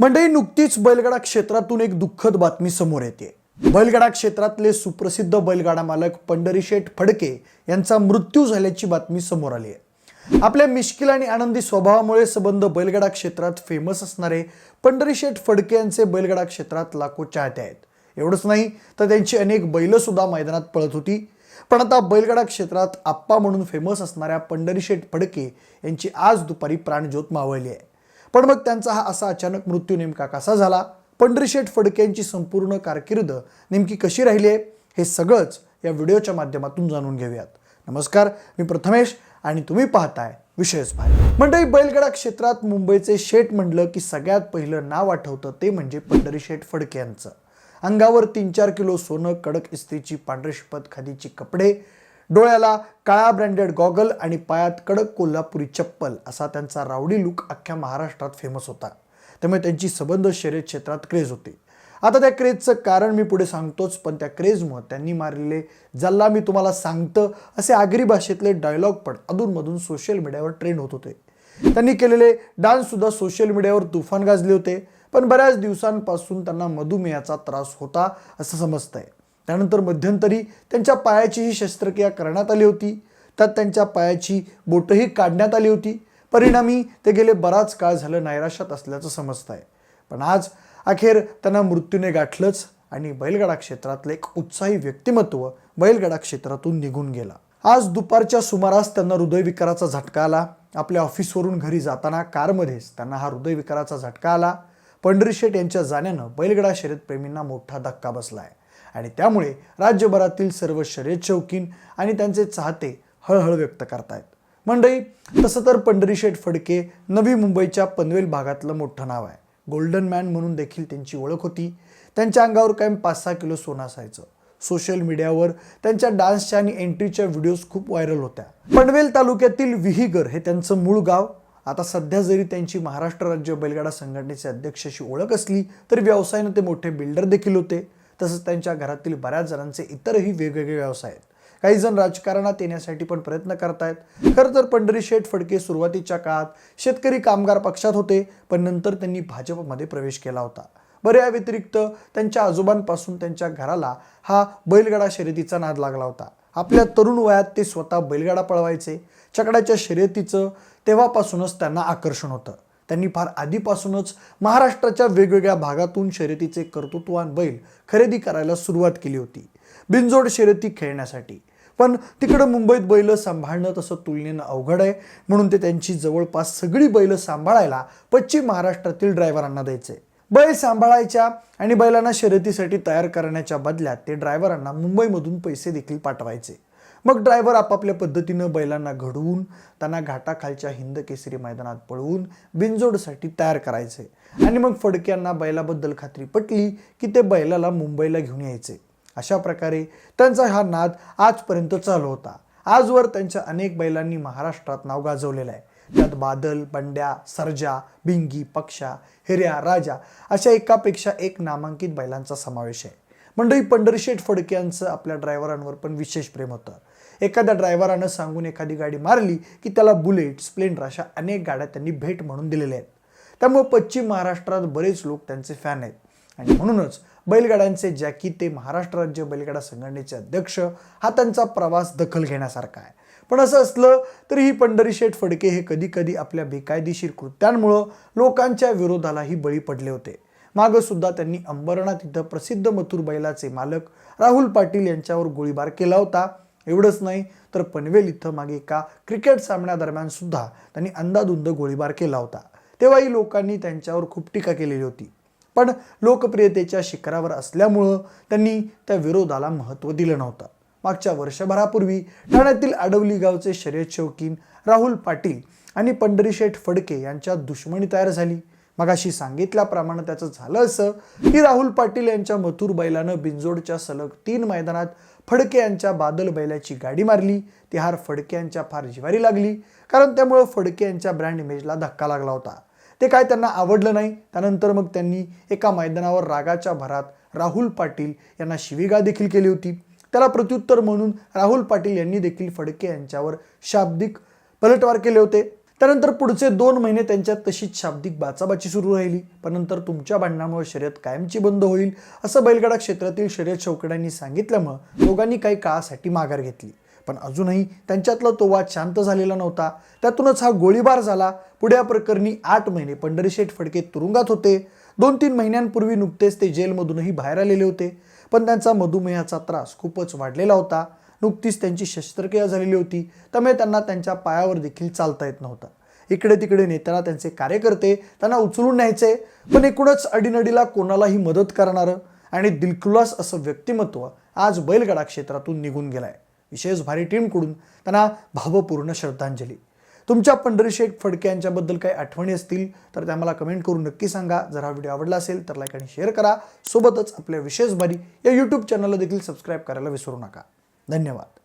मंडळी नुकतीच बैलगाडा क्षेत्रातून एक दुःखद बातमी समोर येते. बैलगाडा क्षेत्रातले सुप्रसिद्ध बैलगाडा मालक पंढरीशेठ फडके यांचा मृत्यू झाल्याची बातमी समोर आली आहे. आपल्या मिश्किल आणि आनंदी स्वभावामुळे संबंध बैलगाडा क्षेत्रात फेमस असणारे पंढरीशेठ फडके यांचे बैलगाडा क्षेत्रात लाखो चाहते आहेत. एवढंच नाही तर त्यांची अनेक बैलंसुद्धा मैदानात पळत होती. पण आता बैलगाडा क्षेत्रात आप्पा म्हणून फेमस असणाऱ्या पंढरीशेठ फडके यांची आज दुपारी प्राणज्योत मावळली आहे. पण मग त्यांचा हा असा अचानक मृत्यू नेमका कसा झाला? पंढरीशेठ फडकेंची यांची संपूर्ण कारकीर्द नेमकी कशी राहिली आहे? हे सगळंच या व्हिडिओच्या माध्यमातून जाणून घेऊयात. नमस्कार मी प्रथमेश आणि तुम्ही पाहताय विशेष भाई मंडळी बैलगडा क्षेत्रात मुंबईचे शेठ म्हणलं की सगळ्यात पहिलं नाव आठवतं ते म्हणजे पंढरीशेठ फडके यांचं. अंगावर तीन चार किलो सोनं कडक इस्त्रीची पांढरे शिपत खादीची कपडे डोळ्याला काळा ब्रँडेड गॉगल आणि पायात कडक कोल्हापुरी चप्पल असा त्यांचा रावडी लुक अख्ख्या महाराष्ट्रात फेमस होता. त्यामुळे त्यांची सबंध शर्यत क्षेत्रात क्रेज होती. आता त्या क्रेजचं कारण मी पुढे सांगतोच पण त्या क्रेजमुळं त्यांनी मारलेले जल्ला मी तुम्हाला सांगतं असे आगरी भाषेतले डायलॉग पण अधूनमधून सोशल मीडियावर ट्रेंड होत होते. त्यांनी केलेले डान्ससुद्धा सोशल मीडियावर तुफान गाजले होते पण बऱ्याच दिवसांपासून त्यांना मधुमेहाचा त्रास होता असं समजतंय. त्यानंतर मध्यंतरी त्यांच्या पायाचीही शस्त्रक्रिया करण्यात आली होती. त्यात त्यांच्या पायाची बोटंही काढण्यात आली होती. परिणामी ते गेले बराच काळ झालं नैराश्यात असल्याचं समजत आहे पण आज अखेर त्यांना मृत्यूने गाठलंच आणि बैलगाडा क्षेत्रातलं एक उत्साही व्यक्तिमत्व बैलगाडा क्षेत्रातून निघून गेला. आज दुपारच्या सुमारास त्यांना हृदयविकाराचा झटका आला. आपल्या ऑफिसवरून घरी जाताना कारमध्येच त्यांना हा हृदयविकाराचा झटका आला. पंढरी शेठ यांच्या जाण्यानं बैलगडा शर्यतप्रेमींना मोठा धक्का बसला आहे आणि त्यामुळे राज्यभरातील सर्व शर्यत शौकीन आणि त्यांचे चाहते हळहळ व्यक्त करतायत. मंडई तसं तर पंढरीशेठ फडके नवी मुंबईच्या पनवेल भागातलं मोठं नाव आहे. गोल्डन मॅन म्हणून देखील त्यांची ओळख होती. त्यांच्या अंगावर कायम पाच सहा किलो सोनं असायचं. सोशल मीडियावर त्यांच्या डान्सच्या आणि एंट्रीच्या व्हिडिओज खूप व्हायरल होत्या. पनवेल तालुक्यातील विहीगर हे त्यांचं मूळ गाव. आता सध्या जरी त्यांची महाराष्ट्र राज्य बैलगाडा संघटनेचे अध्यक्ष अशी ओळख असली तरी व्यवसायानं ते मोठे बिल्डर देखील होते. तसंच त्यांच्या घरातील बऱ्याच जणांचे इतरही वेगवेगळे व्यवसाय आहेत. काही जण राजकारणात येण्यासाठी पण प्रयत्न करतायत. खरं तर पंढरी शेठ फडके सुरुवातीच्या काळात शेतकरी कामगार पक्षात होते पण नंतर त्यांनी भाजपमध्ये प्रवेश केला होता. बरं या व्यतिरिक्त त्यांच्या आजोबांपासून त्यांच्या घराला हा बैलगाडा शर्यतीचा नाद लागला होता. आपल्या तरुण वयात ते स्वतः बैलगाडा पळवायचे. चकडाच्या शर्यतीचं तेव्हापासूनच त्यांना आकर्षण होतं. त्यांनी फार आधीपासूनच महाराष्ट्राच्या वेगवेगळ्या भागातून शर्यतीचे कर्तृत्वान बैल खरेदी करायला सुरुवात केली होती. बिनजोड शर्यती खेळण्यासाठी. पण तिकडं मुंबईत बैलं सांभाळणं तसं तुलनेनं अवघड आहे. म्हणून ते त्यांची जवळपास सगळी बैलं सांभाळायला पश्चिम महाराष्ट्रातील ड्रायव्हरांना द्यायचे. बैल सांभाळायच्या आणि बैलांना शर्यतीसाठी तयार करण्याच्या बदल्यात ते ड्रायव्हरांना मुंबईमधून पैसे देखील पाठवायचे. मग ड्रायव्हर आपापल्या पद्धतीनं बैलांना घडवून त्यांना घाटाखालच्या हिंद केसरी मैदानात पळवून बिनजोडसाठी तयार करायचे. आणि मग फडक्यांना बैलाबद्दल खात्री पटली की ते बैलाला मुंबईला घेऊन यायचे. अशा प्रकारे त्यांचा हा नाद आजपर्यंत चालू होता. आजवर त्यांच्या अनेक बैलांनी महाराष्ट्रात नाव गाजवलेलं आहे. त्यात बादल बंड्या सरजा बिंगी पक्षा हिर्या राजा अशा एकापेक्षा एक नामांकित बैलांचा समावेश आहे. मंडळी पंढरीशेठ फडके यांचं आपल्या ड्रायव्हरांवर पण विशेष प्रेम होतं. एखाद्या ड्रायव्हरानं सांगून एखादी गाडी मारली की त्याला बुलेट स्प्लेंडर अशा अनेक गाड्या त्यांनी भेट म्हणून दिलेल्या आहेत. त्यामुळे पश्चिम महाराष्ट्रात बरेच लोक त्यांचे फॅन आहेत. आणि म्हणूनच बैलगाड्यांचे जॅकी ते महाराष्ट्र राज्य बैलगाडा संघटनेचे अध्यक्ष हा त्यांचा प्रवास दखल घेण्यासारखा आहे. पण असं असलं तरी ही पंढरीशेठ फडके हे कधी कधी आपल्या बेकायदेशीर कृत्यांमुळं लोकांच्या विरोधालाही बळी पडले होते. मागं सुद्धा त्यांनी अंबरनाथ इथं प्रसिद्ध मथुर बैलाचे मालक राहुल पाटील यांच्यावर गोळीबार केला होता. एवढंच नाही तर पनवेल इथं मागे एका क्रिकेट सामन्यादरम्यान सुद्धा त्यांनी अंदाधुंद गोळीबार केला होता. तेव्हाही लोकांनी त्यांच्यावर खूप टीका केलेली होती. पण लोकप्रियतेच्या शिखरावर असल्यामुळं त्यांनी त्या विरोधाला महत्त्व दिलं नव्हतं. मागच्या वर्षभरापूर्वी ठाण्यातील आडवली गावचे शर्यत शौकीन राहुल पाटील आणि पंढरीशेठ फडके यांच्या दुश्मनी तयार झाली. मगाशी सांगितल्याप्रमाणे त्याचं झालं असं की राहुल पाटील यांच्या मथुर बैलानं बिंजोडच्या सलग तीन मैदानात फडके यांच्या बादल बैलाची गाडी मारली. ती हार फडके यांच्या फार जिवारी लागली. कारण त्यामुळं फडके यांच्या ब्रँड इमेजला धक्का लागला होता. ते काय त्यांना आवडलं नाही. त्यानंतर मग त्यांनी एका मैदानावर रागाच्या भरात राहुल पाटील यांना शिवीगा देखील केली होती. त्याला प्रत्युत्तर म्हणून राहुल पाटील यांनी देखील फडके यांच्यावर शाब्दिक पलटवार केले होते. त्यानंतर पुढचे दोन महिने त्यांच्यात तशीच शाब्दिक बाचाबाची सुरू राहिली. पण नंतर तुमच्या भांडणामुळे शर्यत कायमची बंद होईल असं बैलगाडा क्षेत्रातील शर्यत शौकड्यांनी सांगितल्यामुळं दोघांनी काही काळासाठी माघार घेतली. पण अजूनही त्यांच्यातला तो वाद शांत झालेला नव्हता. त्यातूनच हा गोळीबार झाला. पुढे या प्रकरणी आठ महिने पंढरीशेठ फडके तुरुंगात होते. दोन तीन महिन्यांपूर्वी नुकतेच ते जेलमधूनही बाहेर आलेले होते. पण त्यांचा मधुमेहाचा त्रास खूपच वाढलेला होता. नुकतीच त्यांची शस्त्रक्रिया झालेली होती. त्यामुळे त्यांना त्यांच्या पायावर देखील चालता येत नव्हतं. इकडे तिकडे नेत्याला त्यांचे कार्यकर्ते त्यांना उचलून न्यायचे पण एकूणच अडीनडीला कोणालाही मदत करणारं आणि दिलखुलास असं व्यक्तिमत्व आज बैलगाडा क्षेत्रातून निघून गेलाय. विशेष भारी टीमकडून त्यांना भावपूर्ण श्रद्धांजली. तुमच्या पंढरीशेठ फडके यांच्याबद्दल काही आठवणी असतील तर त्या मला कमेंट करून नक्की सांगा. जर हा व्हिडिओ आवडला असेल तर लाईक आणि शेअर करा. सोबतच आपल्या विशेष भारी या यूट्यूब चॅनलला देखील सबस्क्राईब करायला विसरू नका. धन्यवाद.